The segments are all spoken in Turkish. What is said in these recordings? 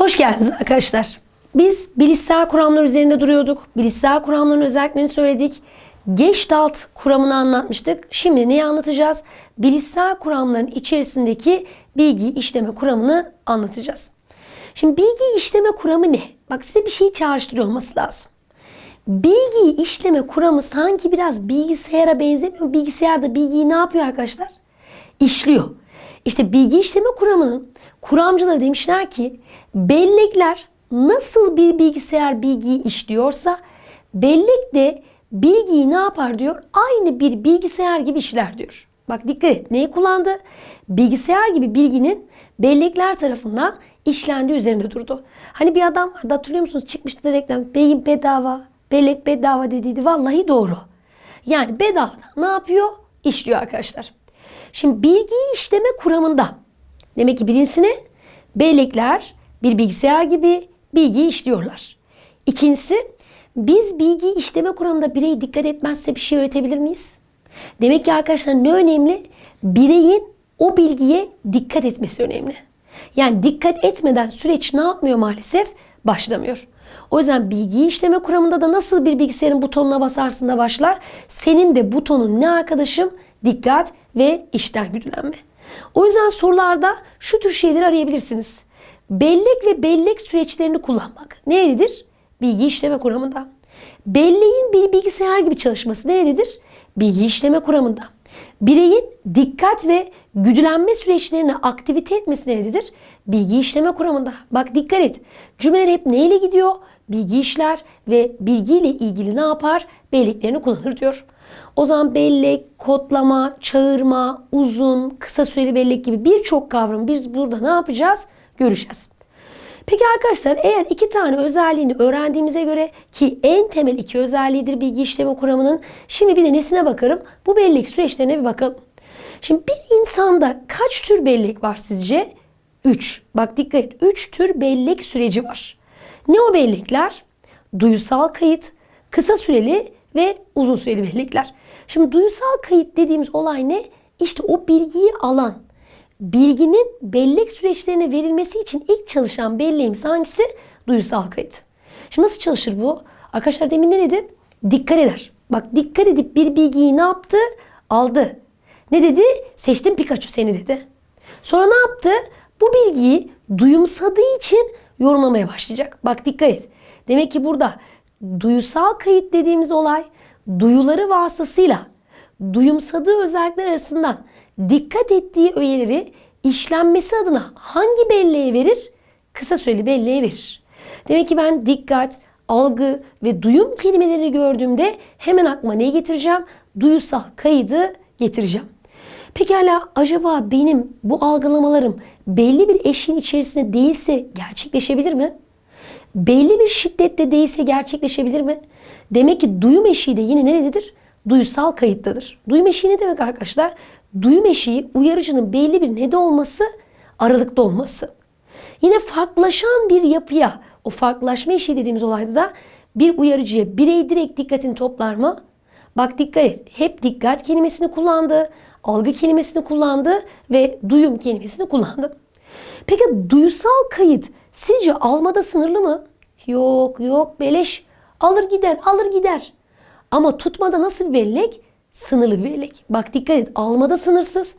Hoş geldiniz arkadaşlar. Biz bilişsel kuramlar üzerinde duruyorduk. Bilişsel kuramların özelliklerini söyledik. Gestalt kuramını anlatmıştık. Şimdi neyi anlatacağız? Bilişsel kuramların içerisindeki bilgi işleme kuramını anlatacağız. Şimdi bilgi işleme kuramı ne? Bak size bir şey çağrıştırıyor olması lazım. Bilgi işleme kuramı sanki biraz bilgisayara benzemiyor. Bilgisayarda bilgiyi ne yapıyor arkadaşlar? İşliyor. İşte bilgi işleme kuramının kuramcıları demişler ki bellekler nasıl bir bilgisayar bilgiyi işliyorsa bellek de bilgiyi ne yapar diyor? Aynı bir bilgisayar gibi işler diyor. Bak dikkat et. Neyi kullandı? Bilgisayar gibi bilginin bellekler tarafından işlendiği üzerinde durdu. Hani bir adam vardı hatırlıyor musunuz? Çıkmıştı reklam. Beyin bedava, bellek bedava dediydi. Vallahi doğru. Yani bedava ne yapıyor? İşliyor arkadaşlar. Şimdi bilgi işleme kuramında demek ki birincisine bellekler bir bilgisayar gibi bilgiyi işliyorlar. İkincisi biz bilgi işleme kuramında birey dikkat etmezse bir şey öğretebilir miyiz? Demek ki arkadaşlar ne önemli? Bireyin o bilgiye dikkat etmesi önemli. Yani dikkat etmeden süreç ne yapmıyor maalesef? Başlamıyor. O yüzden bilgi işleme kuramında da nasıl bir bilgisayarın butonuna basarsın da başlar? Senin de butonun ne arkadaşım? Dikkat ve işten güdülenme. O yüzden sorularda şu tür şeyleri arayabilirsiniz. Bellek ve bellek süreçlerini kullanmak nerededir? Bilgi işleme kuramında. Belleğin bir bilgisayar gibi çalışması nerededir? Bilgi işleme kuramında. Bireyin dikkat ve güdülenme süreçlerini aktivite etmesi nerededir? Bilgi işleme kuramında. Bak dikkat et. Cümleler hep neyle gidiyor? Bilgi işler ve bilgiyle ilgili ne yapar? Belleklerini kullanır diyor. O zaman bellek, kodlama, çağırma, uzun, kısa süreli bellek gibi birçok kavram biz burada ne yapacağız? Göreceğiz. Peki arkadaşlar eğer iki tane özelliğini öğrendiğimize göre ki en temel iki özelliğidir bilgi işleme kuramının. Şimdi bir de nesine bakarım? Bu bellek süreçlerine bir bakalım. Şimdi bir insanda kaç tür bellek var sizce? 3. Bak dikkat et. 3 tür bellek süreci var. Ne o bellekler? Duyusal kayıt, kısa süreli ve uzun süreli bellekler. Şimdi duyusal kayıt dediğimiz olay ne? İşte o bilgiyi alan, bilginin bellek süreçlerine verilmesi için ilk çalışan belleğimiz hangisi? Duyusal kayıt. Şimdi nasıl çalışır bu? Arkadaşlar demin ne dedim? Dikkat eder. Bak dikkat edip bir bilgiyi ne yaptı? Aldı. Ne dedi? Seçtim Pikachu seni dedi. Sonra ne yaptı? Bu bilgiyi duyumsadığı için yorumlamaya başlayacak. Bak dikkat et. Demek ki burada duyusal kayıt dediğimiz olay duyuları vasıtasıyla duyumsadığı özellikler arasından dikkat ettiği öğeleri işlenmesi adına hangi belleğe verir? Kısa süreli belleğe verir. Demek ki ben dikkat, algı ve duyum kelimelerini gördüğümde hemen aklıma neyi getireceğim? Duyusal kaydı getireceğim. Pekala acaba benim bu algılamalarım belli bir eşiğin içerisinde değilse gerçekleşebilir mi? Belli bir şiddette değilse gerçekleşebilir mi? Demek ki duyum eşiği de yine nerededir? Duyusal kayıttadır. Duyum eşiği ne demek arkadaşlar? Duyum eşiği uyarıcının belli bir nede olması, aralıkta olması. Yine farklılaşan bir yapıya, o farklılaşma eşiği dediğimiz olayda da bir uyarıcıya birey direkt dikkatini toplar mı? Bak dikkat et. Hep dikkat kelimesini kullandı, algı kelimesini kullandı ve duyum kelimesini kullandı. Peki duyusal kayıt sizce almada sınırlı mı? Yok yok beleş. Alır gider alır gider. Ama tutmada nasıl bir bellek? Sınırlı bir bellek. Bak dikkat et almada sınırsız.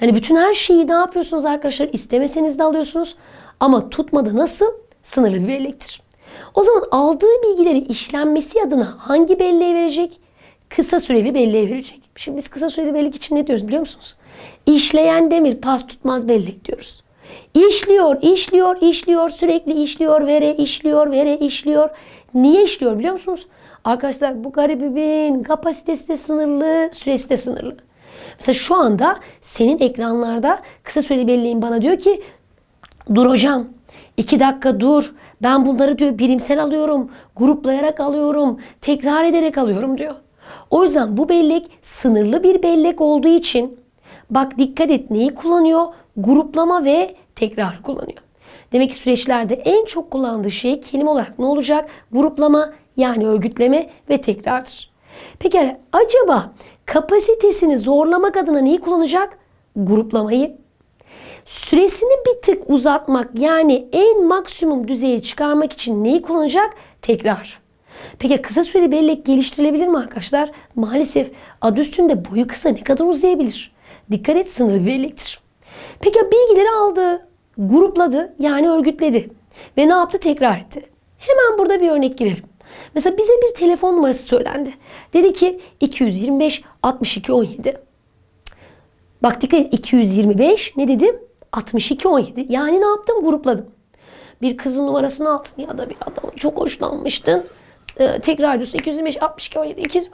Yani bütün her şeyi ne yapıyorsunuz arkadaşlar? İstemeseniz de alıyorsunuz. Ama tutmada nasıl? Sınırlı bir bellektir. O zaman aldığı bilgileri işlenmesi adına hangi belleğe verecek? Kısa süreli belleğe verecek. Şimdi biz kısa süreli bellek için ne diyoruz biliyor musunuz? İşleyen demir pas tutmaz bellek diyoruz. İşliyor, işliyor, işliyor, sürekli işliyor, vere, işliyor, vere, işliyor. Niye işliyor biliyor musunuz? Arkadaşlar bu garibimin kapasitesi de sınırlı, süresi de sınırlı. Mesela şu anda senin ekranlarda kısa süreli belleğin bana diyor ki dur hocam iki dakika dur. Ben bunları diyor birimsel alıyorum, gruplayarak alıyorum, tekrar ederek alıyorum diyor. O yüzden bu bellek sınırlı bir bellek olduğu için bak dikkat et neyi kullanıyor? Gruplama ve tekrar kullanıyor. Demek ki süreçlerde en çok kullandığı şey kelime olarak ne olacak? Gruplama yani örgütleme ve tekrardır. Peki acaba kapasitesini zorlamak adına neyi kullanacak? Gruplamayı. Süresini bir tık uzatmak yani en maksimum düzeye çıkarmak için neyi kullanacak? Tekrar. Peki kısa süreli bellek geliştirilebilir mi arkadaşlar? Maalesef adı üstünde boyu kısa ne kadar uzayabilir? Dikkat et sınırlı bir bellektir. Peki bilgileri aldı, grupladı yani örgütledi ve ne yaptı? Tekrar etti. Hemen burada bir örnek girelim. Mesela bize bir telefon numarası söylendi. Dedi ki 225 62 17. Bak dikkat et 225 ne dedim? 62 17. Yani ne yaptım? Grupladım. Bir kızın numarasını aldın ya da bir adamın çok hoşlanmıştın. Ee, tekrar diyorsun 225 62 17 200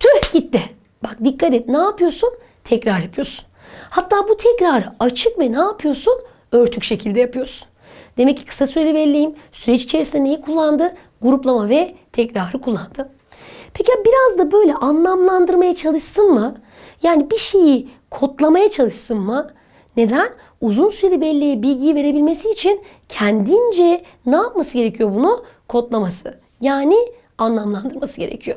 tüh gitti. Bak dikkat et ne yapıyorsun? Tekrar yapıyorsun. Hatta bu tekrarı açık ve ne yapıyorsun? Örtük şekilde yapıyorsun. Demek ki kısa süreli belleyim. Süreç içerisinde neyi kullandı? Gruplama ve tekrarı kullandı. Peki ya biraz da böyle anlamlandırmaya çalışsın mı? Yani bir şeyi kodlamaya çalışsın mı? Neden? Uzun süreli belleğe bilgiyi verebilmesi için kendince ne yapması gerekiyor bunu? Kodlaması. Yani anlamlandırması gerekiyor.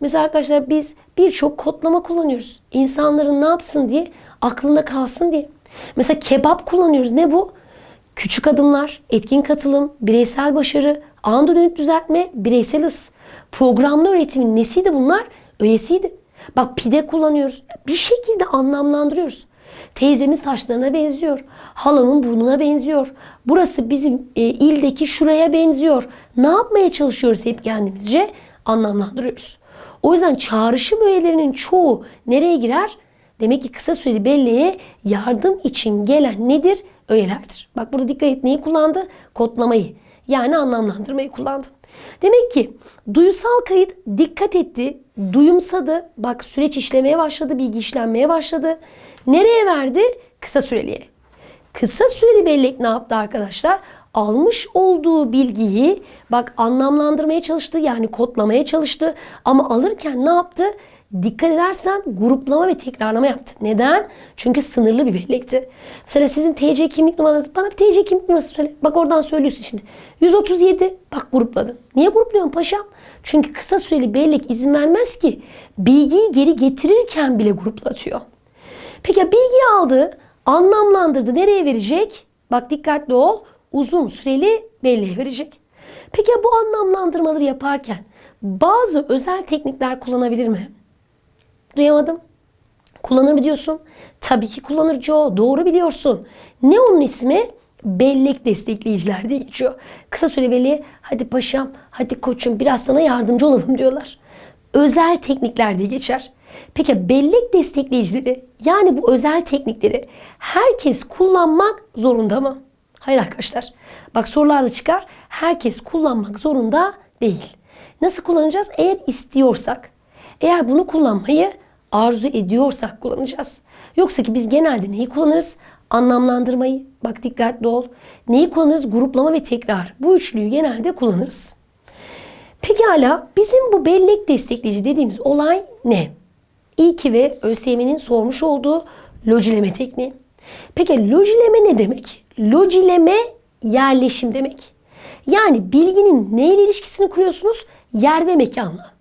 Mesela arkadaşlar biz birçok kodlama kullanıyoruz. İnsanların ne yapsın diye, aklında kalsın diye. Mesela kebap kullanıyoruz. Ne bu? Küçük adımlar, etkin katılım, bireysel başarı, anında dönüp düzeltme, bireysel hız. Programlı öğretimin nesiydi bunlar? Öğesiydi. Bak pide kullanıyoruz. Bir şekilde anlamlandırıyoruz. Teyzemiz taşlarına benziyor. Halamın burnuna benziyor. Burası bizim e, ildeki şuraya benziyor. Ne yapmaya çalışıyoruz hep kendimizce? Anlamlandırıyoruz. O yüzden çağrışım öğelerinin çoğu nereye girer? Demek ki kısa süreli belleğe yardım için gelen nedir? Öğelerdir. Bak burada dikkat et neyi kullandı? Kodlamayı. Yani anlamlandırmayı kullandı. Demek ki duyusal kayıt dikkat etti, duyumsadı. Bak süreç işlemeye başladı, bilgi işlenmeye başladı. Nereye verdi? Kısa süreliye. Kısa süreli bellek ne yaptı arkadaşlar? Almış olduğu bilgiyi bak anlamlandırmaya çalıştı yani kodlamaya çalıştı ama alırken ne yaptı? Dikkat edersen gruplama ve tekrarlama yaptı. Neden? Çünkü sınırlı bir bellekti. Mesela sizin TC kimlik numaranız bana bir TC kimlik numarası söyle. Bak oradan söylüyorsun şimdi. 137 bak grupladın. Niye grupluyorsun paşam? Çünkü kısa süreli bellek izin vermez ki bilgiyi geri getirirken bile gruplatıyor. Peki ya bilgiyi aldı, anlamlandırdı. Nereye verecek? Bak dikkatli ol. Uzun süreli belleğe verecek. Peki ya bu anlamlandırmaları yaparken bazı özel teknikler kullanabilir mi? Duyamadım. Kullanır mı diyorsun? Tabii ki kullanır Joe. Doğru biliyorsun. Ne onun ismi? Bellek destekleyiciler diye geçiyor. Kısa süre belleğe hadi paşam, hadi koçum biraz sana yardımcı olalım diyorlar. Özel teknikler diye geçer. Peki bellek destekleyicileri yani bu özel teknikleri herkes kullanmak zorunda mı? Hayır arkadaşlar. Bak sorularda çıkar. Herkes kullanmak zorunda değil. Nasıl kullanacağız? Eğer istiyorsak. Eğer bunu kullanmayı arzu ediyorsak kullanacağız. Yoksa ki biz genelde neyi kullanırız? Anlamlandırmayı. Bak dikkatli ol. Neyi kullanırız? Gruplama ve tekrar. Bu üçlüyü genelde kullanırız. Pekala bizim bu bellek destekleyici dediğimiz olay ne? İlki ve ÖSYM'nin sormuş olduğu lojileme tekniği. Peki lojileme ne demek? Lojileme yerleşim demek. Yani bilginin neyle ilişkisini kuruyorsunuz? Yer ve mekanla.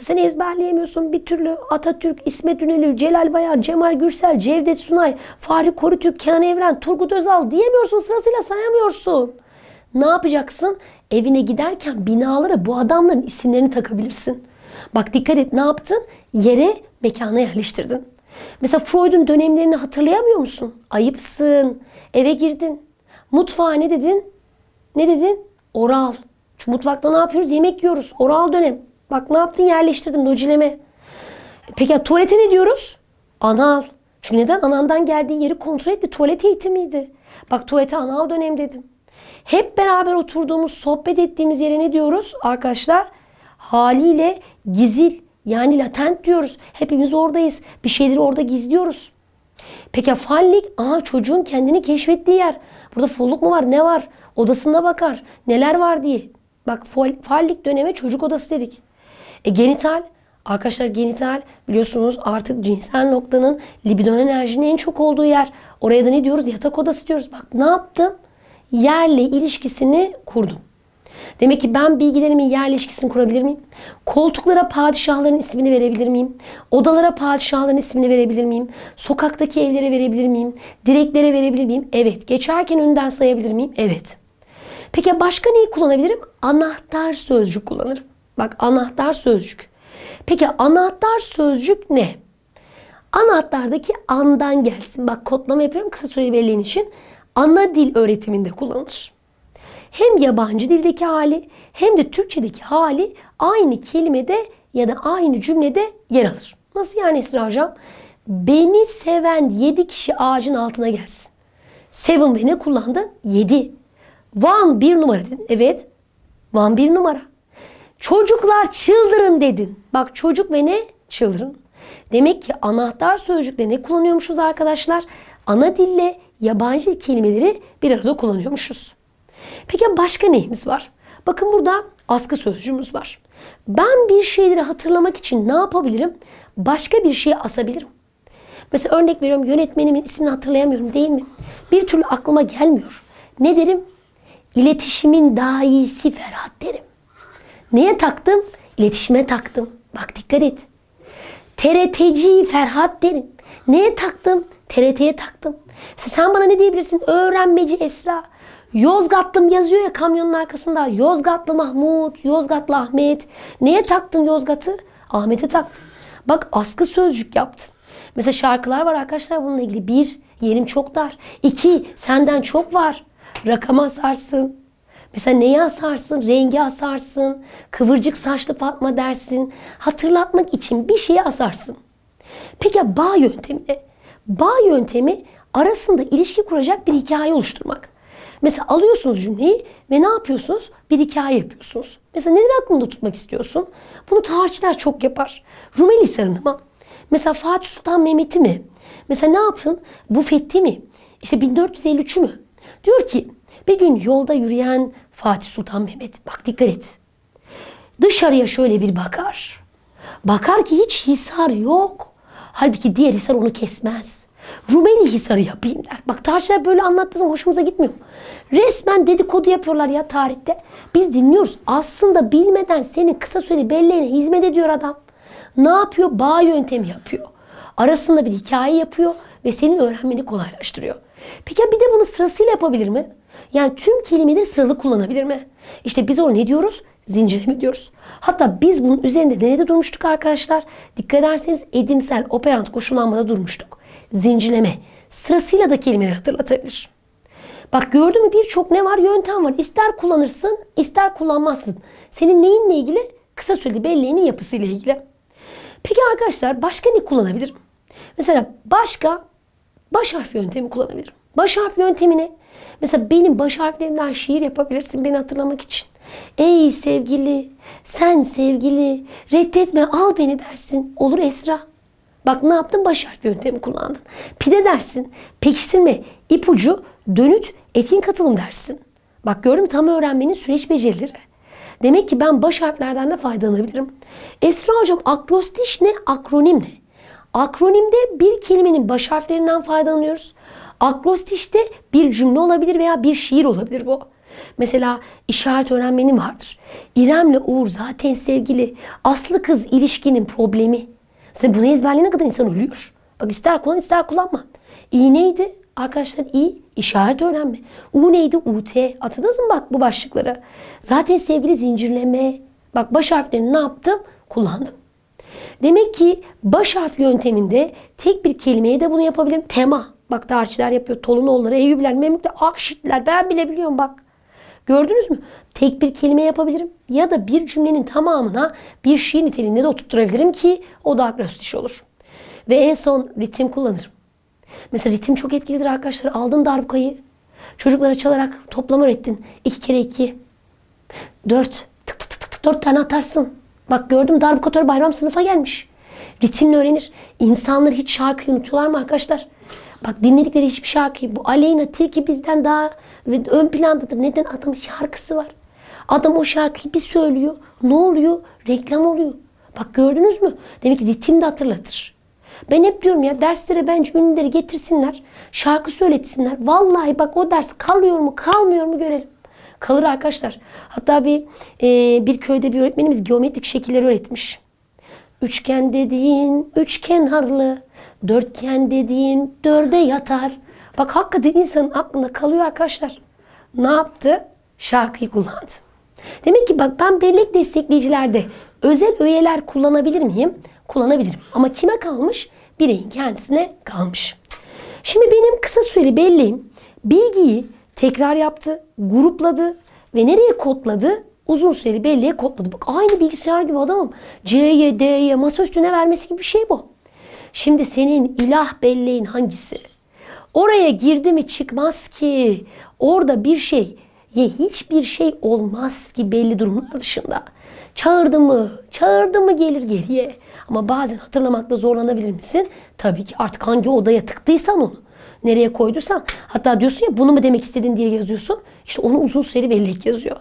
Sen ezberleyemiyorsun bir türlü Atatürk, İsmet İnönü, Celal Bayar, Cemal Gürsel, Cevdet Sunay, Fahri Korutürk, Kenan Evren, Turgut Özal diyemiyorsun sırasıyla sayamıyorsun. Ne yapacaksın? Evine giderken binalara bu adamların isimlerini takabilirsin. Bak dikkat et ne yaptın? Yere, mekana yerleştirdin. Mesela Freud'un dönemlerini hatırlayamıyor musun? Ayıpsın. Eve girdin. Mutfağa ne dedin? Ne dedin? Oral. Çünkü mutfakta ne yapıyoruz? Yemek yiyoruz. Oral dönem. Bak ne yaptın? Yerleştirdin. Lojileme. Peki ya tuvalete ne diyoruz? Anal. Çünkü neden? Anandan geldiğin yeri kontrol etti. Tuvalet eğitimiydi. Bak tuvalete anal dönem dedim. Hep beraber oturduğumuz, sohbet ettiğimiz yere ne diyoruz arkadaşlar? Haliyle gizil yani latent diyoruz. Hepimiz oradayız. Bir şeyleri orada gizliyoruz. Peki fallik? Aha çocuğun kendini keşfettiği yer. Burada folluk mu var? Ne var? Odasında bakar. Neler var diye. Bak fallik döneme çocuk odası dedik. E genital? Arkadaşlar genital biliyorsunuz artık cinsel noktanın libidon enerjinin en çok olduğu yer. Oraya da ne diyoruz? Yatak odası diyoruz. Bak ne yaptım? Yerle ilişkisini kurdum. Demek ki ben bilgilerimin yer ilişkisini kurabilir miyim? Koltuklara padişahların ismini verebilir miyim? Odalara padişahların ismini verebilir miyim? Sokaktaki evlere verebilir miyim? Direklere verebilir miyim? Evet. Geçerken önden sayabilir miyim? Evet. Peki başka neyi kullanabilirim? Anahtar sözcük kullanırım. Bak anahtar sözcük. Peki anahtar sözcük ne? Anahtardaki andan gelsin. Bak kodlama yapıyorum kısa süreli belleğin için. Ana dil öğretiminde kullanılır. Hem yabancı dildeki hali hem de Türkçedeki hali aynı kelimede ya da aynı cümlede yer alır. Nasıl yani Esra Hocam? Beni seven 7 kişi ağacın altına gelsin. Seven ve ne kullandın? 7. One bir numara dedin. Evet. One bir numara. Çocuklar çıldırın dedin. Bak çocuk ve ne? Çıldırın. Demek ki anahtar sözcükle ne kullanıyormuşuz arkadaşlar? Ana dille yabancı kelimeleri bir arada kullanıyormuşuz. Peki başka neyimiz var? Bakın burada askı sözcüğümüz var. Ben bir şeyleri hatırlamak için ne yapabilirim? Başka bir şeye asabilirim. Mesela örnek veriyorum yönetmenimin ismini hatırlayamıyorum değil mi? Bir türlü aklıma gelmiyor. Ne derim? İletişimin daha iyisi Ferhat derim. Neye taktım? İletişime taktım. Bak dikkat et. TRT'ci Ferhat derim. Neye taktım? TRT'ye taktım. Mesela sen bana ne diyebilirsin? Öğrenmeci Esra. Yozgatlım yazıyor ya kamyonun arkasında. Yozgatlı Mahmut, Yozgatlı Ahmet. Neye taktın Yozgat'ı? Ahmet'e taktın. Bak askı sözcük yaptın. Mesela şarkılar var arkadaşlar bununla ilgili. Bir, yerim çok dar. İki, senden çok var. Rakama asarsın. Mesela neyi asarsın? Rengi asarsın. Kıvırcık saçlı Fatma dersin. Hatırlatmak için bir şeyi asarsın. Peki ya bağ yöntemi ne? Bağ yöntemi arasında ilişki kuracak bir hikaye oluşturmak. Mesela alıyorsunuz cümleyi ve ne yapıyorsunuz? Bir hikaye yapıyorsunuz. Mesela neleri aklında tutmak istiyorsun? Bunu tarihçiler çok yapar. Rumeli Hisarı'nı mı? Mesela Fatih Sultan Mehmet'i mi? Mesela ne yapın? Bu fethi mi? İşte 1453'ü mü? Diyor ki bir gün yolda yürüyen Fatih Sultan Mehmet. Bak dikkat et. Dışarıya şöyle bir bakar. Bakar ki hiç hisar yok. Halbuki diğer hisar onu kesmez. Rumeli hisarı yapayım der. Bak tarihçiler böyle anlattığım hoşumuza gitmiyor. Resmen dedikodu yapıyorlar ya tarihte. Biz dinliyoruz. Aslında bilmeden senin kısa süreli belleğine hizmet ediyor adam. Ne yapıyor? Bağ yöntemi yapıyor. Arasında bir hikaye yapıyor ve senin öğrenmeni kolaylaştırıyor. Peki ya bir de bunu sırasıyla yapabilir mi? Yani tüm kelimeleri sıralı kullanabilir mi? İşte biz ona ne diyoruz? Zincirleme diyoruz. Hatta biz bunun üzerinde nerede durmuştuk arkadaşlar? Dikkat ederseniz edimsel operant koşullanmada durmuştuk. Zincirleme. Sırasıyla da kelimeleri hatırlatabilir. Bak gördün mü birçok ne var? Yöntem var. İster kullanırsın, ister kullanmazsın. Senin neyinle ilgili? Kısa süreli belleğinin yapısıyla ilgili. Peki arkadaşlar başka ne kullanabilirim? Mesela başka baş harf yöntemi kullanabilirim. Baş harf yöntemi ne? Mesela benim baş harflerimden şiir yapabilirsin beni hatırlamak için. Ey sevgili, sen sevgili, reddetme al beni dersin. Olur Esra. Bak ne yaptın? Baş harf yöntemi kullandın. Pide dersin. Pekiştirme, ipucu, dönüt, etkin katılım dersin. Bak gördün? Tam öğrenmenin süreç becerileri. Demek ki ben baş harflerden de faydalanabilirim. Esra hocam akrostiş ne? Akronim ne? Akronimde bir kelimenin baş harflerinden faydalanıyoruz. Akrostişte bir cümle olabilir veya bir şiir olabilir bu. Mesela işaret öğrenmenin vardır. İrem'le Uğur zaten sevgili. Aslı kız ilişkinin problemi. Sen bunu ezberleyene kadar insan ölüyor. Bak ister kullan ister kullanma. İ neydi? Arkadaşlar i işaret öğrenme. U neydi? UT. Hatırladınız mı bak bu başlıkları? Zaten sevgili zincirleme. Bak baş harflerini ne yaptım? Kullandım. Demek ki baş harf yönteminde tek bir kelimeye de bunu yapabilirim. Tema. Bak tarihçiler yapıyor. Tolunoğulları, Eyyubiler, Memlükler, Akşitler. Ben bile biliyorum bak. Gördünüz mü? Tek bir kelime yapabilirim. Ya da bir cümlenin tamamına bir şiir niteliğinde de oturtturabilirim ki o da akrostiş olur. Ve en son ritim kullanırım. Mesela ritim çok etkilidir arkadaşlar. Aldın darbukayı. Çocuklara çalarak toplam öğrettin. İki kere iki. Dört. Tık tık tık tık dört tane atarsın. Bak gördüm darbukatör bayram sınıfa gelmiş. Ritimle öğrenir. İnsanlar hiç şarkıyı unutuyorlar mı arkadaşlar? Bak dinledikleri hiçbir şarkıyı bu Aleyna Tilki bizden daha ön plandadır. Neden? Adamın şarkısı var. Adam o şarkıyı bir söylüyor. Ne oluyor? Reklam oluyor. Bak gördünüz mü? Demek ki ritim de hatırlatır. Ben hep diyorum ya derslere bence ünlüleri getirsinler. Şarkı söyletsinler. Vallahi bak o ders kalıyor mu kalmıyor mu görelim. Kalır arkadaşlar. Hatta bir e, bir köyde bir öğretmenimiz geometrik şekilleri öğretmiş. Üçgen dediğin üç kenarlı, dörtgen dediğin dörde yatar. Bak hakikaten insanın aklında kalıyor arkadaşlar. Ne yaptı? Şarkıyı kullandı. Demek ki bak ben bellek destekleyicilerde özel öğeler kullanabilir miyim? Kullanabilirim. Ama kime kalmış? Bireyin kendisine kalmış. Şimdi benim kısa süreli belleğim bilgiyi tekrar yaptı, grupladı ve nereye kodladı? Uzun süreli belleğe kodladı. Bak aynı bilgisayar gibi adamım. C'ye, D'ye, masa üstüne vermesi gibi bir şey bu. Şimdi senin ilah belleğin hangisi? Oraya girdi mi çıkmaz ki. Orada bir şey ya hiçbir şey olmaz ki belli durumlar dışında. Çağırdı mı, çağırdı mı gelir geriye. Ama bazen hatırlamakta zorlanabilir misin? Tabii ki artık hangi odaya tıktıysan onu. Nereye koyduysan. Hatta diyorsun ya bunu mu demek istedin diye yazıyorsun. İşte onu uzun süreli bellek yazıyor.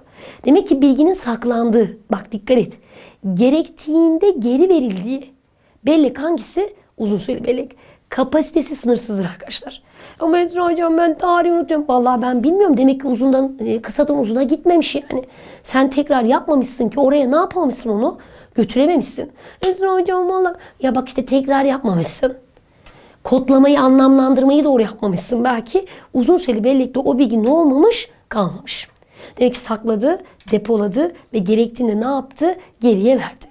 Demek ki bilginin saklandığı. Bak dikkat et. Gerektiğinde geri verildiği. Bellek hangisi? Uzun süreli bellek. Kapasitesi sınırsızdır arkadaşlar. Ama Esra hocam ben tarihi unutuyorum. Vallahi ben bilmiyorum. Demek ki uzundan e, kısadan uzuna gitmemiş yani. Sen tekrar yapmamışsın ki oraya ne yapamamışsın onu? Götürememişsin. Esra hocam valla. Ya bak işte tekrar yapmamışsın. Kodlamayı, anlamlandırmayı doğru yapmamışsın belki. Uzun süreli bellekte o bilgi ne olmamış? Kalmamış. Demek ki sakladı, depoladı ve gerektiğinde ne yaptı? Geriye verdi.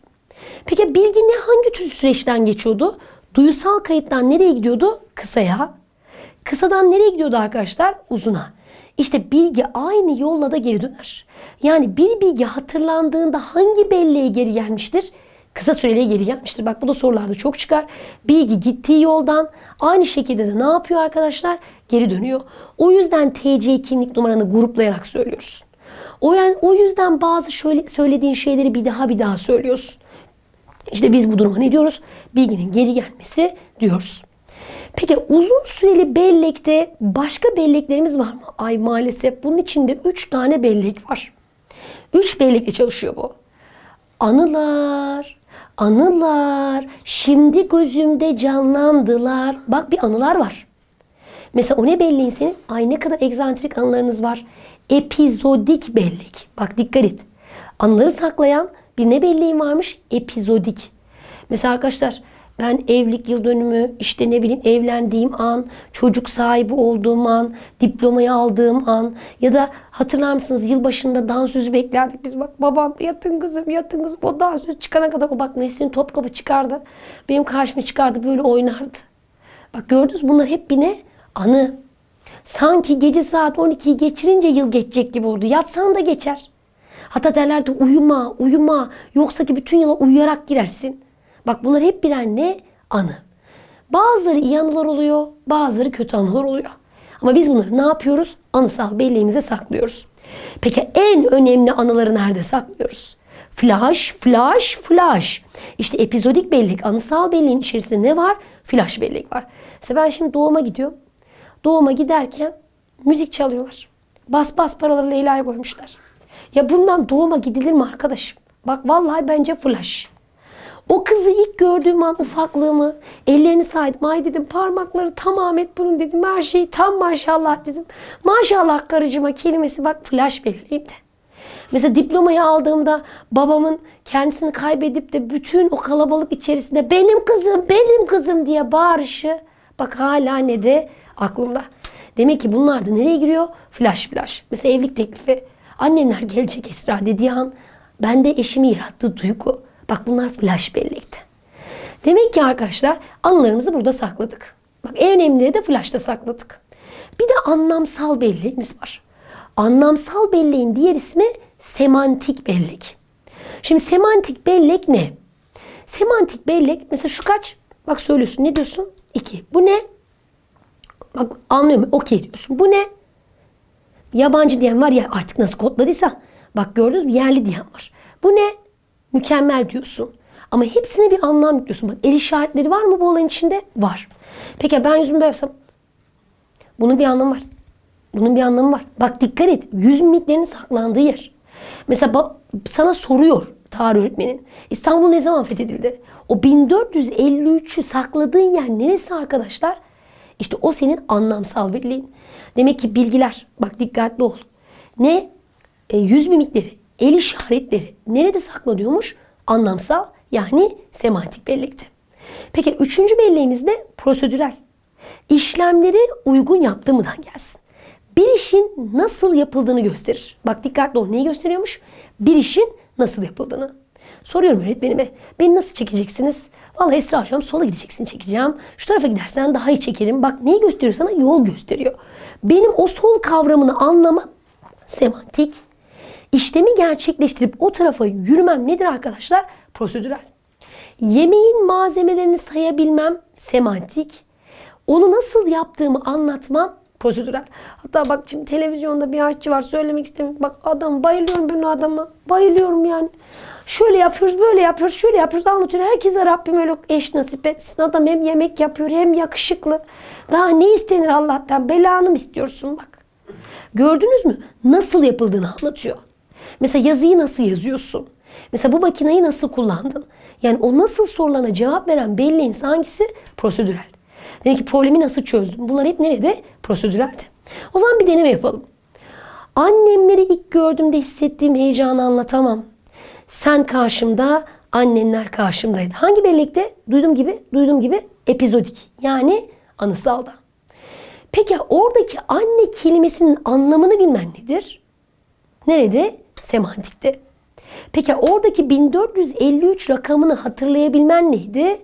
Peki bilgi ne hangi tür süreçten geçiyordu? Duyusal kayıttan nereye gidiyordu? Kısaya. Kısadan nereye gidiyordu arkadaşlar? Uzuna. İşte bilgi aynı yolla da geri döner. Yani bir bilgi hatırlandığında hangi belleğe geri gelmiştir? Kısa süreliğe geri gelmiştir. Bak bu da sorularda çok çıkar. Bilgi gittiği yoldan aynı şekilde de ne yapıyor arkadaşlar? Geri dönüyor. O yüzden TC kimlik numaranı gruplayarak yani, o yüzden bazı şöyle söylediğin şeyleri bir daha bir daha söylüyorsun. İşte biz bu duruma ne diyoruz? Bilginin geri gelmesi diyoruz. Peki uzun süreli bellekte başka belleklerimiz var mı? Ay maalesef bunun içinde 3 tane bellek var. 3 bellekle çalışıyor bu. Anılar, anılar, şimdi gözümde canlandılar. Bak bir anılar var. Mesela o ne belleğin senin? Ay ne kadar egzantrik anılarınız var. Epizodik bellek. Bak dikkat et. Anıları saklayan bir ne belleğin varmış? Epizodik. Mesela arkadaşlar ben evlilik yıl dönümü, işte ne bileyim evlendiğim an, çocuk sahibi olduğum an, diplomayı aldığım an ya da hatırlar mısınız yılbaşında dansözü beklerdik biz bak babam yatın kızım yatın kızım o dansöz çıkana kadar o bak Nesrin Topkapı çıkardı. Benim karşıma çıkardı böyle oynardı. Bak gördünüz bunlar hep bir ne? Anı. Sanki gece saat 12'yi geçirince yıl geçecek gibi oldu. Yatsan da geçer. Hatta derlerdi uyuma, uyuma. Yoksa ki bütün yıla uyuyarak girersin. Bak bunlar hep birer ne? Anı. Bazıları iyi anılar oluyor, bazıları kötü anılar oluyor. Ama biz bunları ne yapıyoruz? Anısal belleğimize saklıyoruz. Peki en önemli anıları nerede saklıyoruz? Flash, flash, flash. İşte epizodik bellek, anısal belleğin içerisinde ne var? Flash bellek var. Mesela ben şimdi doğuma gidiyorum. Doğuma giderken müzik çalıyorlar. Bas bas paraları Leyla'ya koymuşlar. Ya bundan doğuma gidilir mi arkadaşım? Bak vallahi bence flash. O kızı ilk gördüğüm an ufaklığımı, ellerini saydım. Ay dedim parmakları tam Ahmet bunun dedim. Her şeyi tam maşallah dedim. Maşallah karıcıma kelimesi bak flash belleğimde. Mesela diplomayı aldığımda babamın kendisini kaybedip de bütün o kalabalık içerisinde benim kızım, benim kızım diye bağırışı bak hala ne de aklımda. Demek ki bunlar da nereye giriyor? Flash flash. Mesela evlilik teklifi. Annemler gelecek Esra dediği an bende eşimi yarattığı duygu. Bak bunlar flash bellekti. Demek ki arkadaşlar anılarımızı burada sakladık. Bak en önemlileri de flash'ta sakladık. Bir de anlamsal belleğimiz var. Anlamsal belleğin diğer ismi semantik bellek. Şimdi semantik bellek ne? Semantik bellek mesela şu kaç? Bak söylüyorsun ne diyorsun? 2. Bu ne? Bak anlıyorum. Okey diyorsun. Bu ne? Yabancı diyen var ya artık nasıl kodladıysa. Bak gördünüz mü yerli diyen var. Bu ne? Mükemmel diyorsun. Ama hepsine bir anlam yüklüyorsun. Bak el işaretleri var mı bu olayın içinde? Var. Peki ben yüzümü böyle yapsam. Bunun bir anlamı var. Bunun bir anlamı var. Bak dikkat et. Yüz mimiklerinin saklandığı yer. Mesela sana soruyor tarih öğretmenin. İstanbul ne zaman fethedildi? O 1453'ü sakladığın yer neresi arkadaşlar? İşte o senin anlamsal belleğin. Demek ki bilgiler, bak dikkatli ol. Ne? e, yüz mimikleri, el işaretleri nerede saklanıyormuş? Anlamsal yani semantik bellekte. Peki üçüncü belleğimiz de prosedürel. İşlemleri uygun yaptığımdan gelsin. Bir işin nasıl yapıldığını gösterir. Bak dikkatli ol neyi gösteriyormuş? Bir işin nasıl yapıldığını. Soruyorum öğretmenime. Beni nasıl çekeceksiniz? Vallahi Esra hocam sola gideceksin çekeceğim. Şu tarafa gidersen daha iyi çekerim. Bak neyi gösteriyor sana? Yol gösteriyor. Benim o sol kavramını anlama semantik. İşlemi gerçekleştirip o tarafa yürümem nedir arkadaşlar? Prosedürel. Yemeğin malzemelerini sayabilmem semantik. Onu nasıl yaptığımı anlatmam prosedürel. Hatta bak şimdi televizyonda bir aşçı var söylemek istemiyorum. Bak adam bayılıyorum ben o adama. Bayılıyorum yani. Şöyle yapıyoruz böyle yapıyoruz şöyle yapıyoruz anlatıyor. Herkese Rabbim öyle eş nasip etsin. Adam hem yemek yapıyor hem yakışıklı. Daha ne istenir Allah'tan? Belanı mı istiyorsun bak. Gördünüz mü? Nasıl yapıldığını anlatıyor. Mesela yazıyı nasıl yazıyorsun? Mesela bu makineyi nasıl kullandın? Yani o nasıl sorularına cevap veren belli insan hangisi? Prosedürel. Demek ki problemi nasıl çözdün? Bunlar hep nerede? Prosedüreldi. O zaman bir deneme yapalım. Annemleri ilk gördüğümde hissettiğim heyecanı anlatamam. Sen karşımda, annenler karşımdaydı. Hangi bellekte? Duyduğum gibi, duyduğum gibi epizodik. Yani anısalda. Peki oradaki anne kelimesinin anlamını bilmen nedir? Nerede? Semantikte. Peki oradaki 1453 rakamını hatırlayabilmen neydi?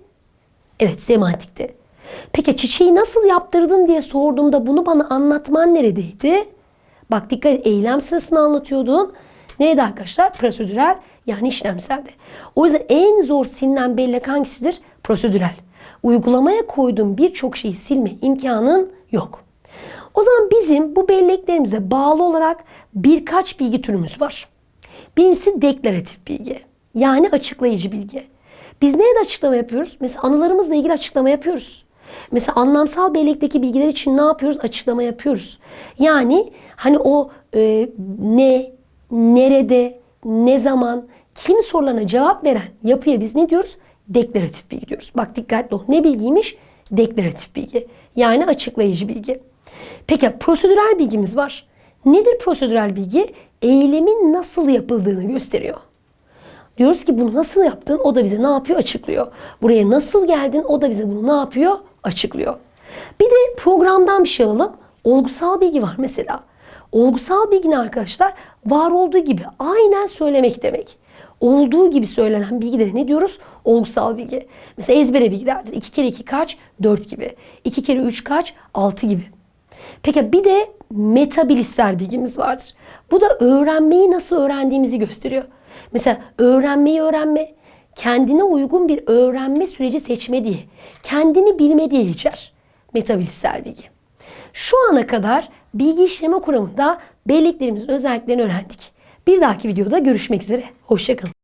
Evet semantikte. Peki çiçeği nasıl yaptırdın diye sorduğumda bunu bana anlatman neredeydi? Bak dikkat eylem sırasını anlatıyordun. Neydi arkadaşlar? Prosedürel yani işlemseldi. O yüzden en zor silinen bellek hangisidir? Prosedürel. Uygulamaya koyduğun birçok şeyi silme imkanın yok. O zaman bizim bu belleklerimize bağlı olarak birkaç bilgi türümüz var. Birincisi deklaratif bilgi. Yani açıklayıcı bilgi. Biz nerede açıklama yapıyoruz? Mesela anılarımızla ilgili açıklama yapıyoruz. Mesela anlamsal bellekteki bilgiler için ne yapıyoruz? Açıklama yapıyoruz. Yani hani o e, ne, nerede, ne zaman, kim sorularına cevap veren yapıya biz ne diyoruz? Deklaratif bilgi diyoruz. Bak dikkatli ol. Ne bilgiymiş? Deklaratif bilgi. Yani açıklayıcı bilgi. Peki prosedürel bilgimiz var. Nedir prosedürel bilgi? Eylemin nasıl yapıldığını gösteriyor. Diyoruz ki bunu nasıl yaptın? O da bize ne yapıyor? Açıklıyor. Buraya nasıl geldin? O da bize bunu ne yapıyor? Açıklıyor. Bir de programdan bir şey alalım. Olgusal bilgi var mesela. Olgusal bilgi ne arkadaşlar? Var olduğu gibi aynen söylemek demek. Olduğu gibi söylenen bilgilere ne diyoruz? Olgusal bilgi. Mesela ezbere bilgilerdir. 2 kere 2 kaç? 4 gibi. 2 kere 3 kaç? 6 gibi. Peki bir de metabilistsel bilgimiz vardır. Bu da öğrenmeyi nasıl öğrendiğimizi gösteriyor. Mesela öğrenmeyi öğrenme, kendine uygun bir öğrenme süreci seçme diye, kendini bilme diye geçer. Metabilistsel bilgi. Şu ana kadar bilgi işleme kuramında belleklerimizin özelliklerini öğrendik. Bir dahaki videoda görüşmek üzere. Hoşçakalın.